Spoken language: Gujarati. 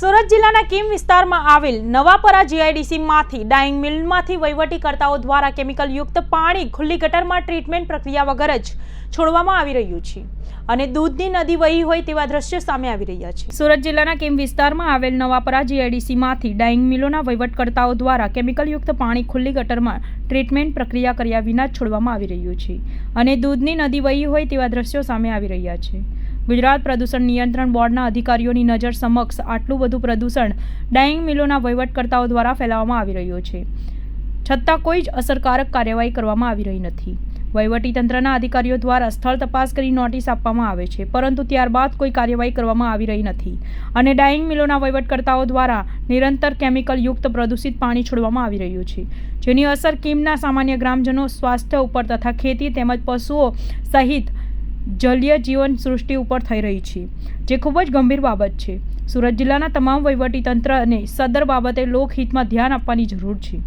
સુરત જિલ્લાના કીમ વિસ્તારમાં આવેલ નવાપરા જીઆઈડીસીમાંથી ડાઇંગ મિલમાંથી વહીવટીકર્તાઓ દ્વારા કેમિકલયુક્ત પાણી ખુલ્લી ગટરમાં ટ્રીટમેન્ટ પ્રક્રિયા વગર જ છોડવામાં આવી રહ્યું છે અને દૂધની નદી વહી હોય તેવા દ્રશ્યો સામે આવી રહ્યા છે. સુરત જિલ્લાના કીમ વિસ્તારમાં આવેલ નવાપરા જીઆઈડીસીમાંથી ડાઇંગ મિલોના વહીવટકર્તાઓ દ્વારા કેમિકલયુક્ત પાણી ખુલ્લી ગટરમાં ટ્રીટમેન્ટ પ્રક્રિયા કર્યા વિના છોડવામાં આવી રહ્યું છે અને દૂધની નદી વહી હોય તેવા દ્રશ્યો સામે આવી રહ્યા છે. ગુજરાત પ્રદૂષણ નિયંત્રણ બોર્ડના અધિકારીઓની નજર સમક્ષ આટલું બધું પ્રદૂષણ ડાઇંગ મિલોના વહીવટકર્તાઓ દ્વારા ફેલાવવામાં આવી રહ્યું છે. છતાં કોઈ જ અસરકારક કાર્યવાહી કરવામાં આવી રહી નથી. વહીવટીતંત્રના અધિકારીઓ દ્વારા સ્થળ તપાસ કરી નોટિસ આપવામાં આવે છે, પરંતુ ત્યારબાદ કોઈ કાર્યવાહી કરવામાં આવી રહી નથી અને ડાઇંગ મિલોના વહીવટકર્તાઓ દ્વારા નિરંતર કેમિકલયુક્ત પ્રદૂષિત પાણી છોડવામાં આવી રહ્યું છે, જેની અસર કીમના સામાન્ય ગ્રામજનો સ્વાસ્થ્ય ઉપર તથા ખેતી તેમજ પશુઓ સહિત જલીય જીવન સૃષ્ટિ ઉપર થઈ રહી છે, જે ખૂબ જ ગંભીર બાબત છે. સુરત જિલ્લાના તમામ વહીવટી તંત્ર અને સદર બાબતે લોકહિતમાં ધ્યાન આપવાની જરૂર છે.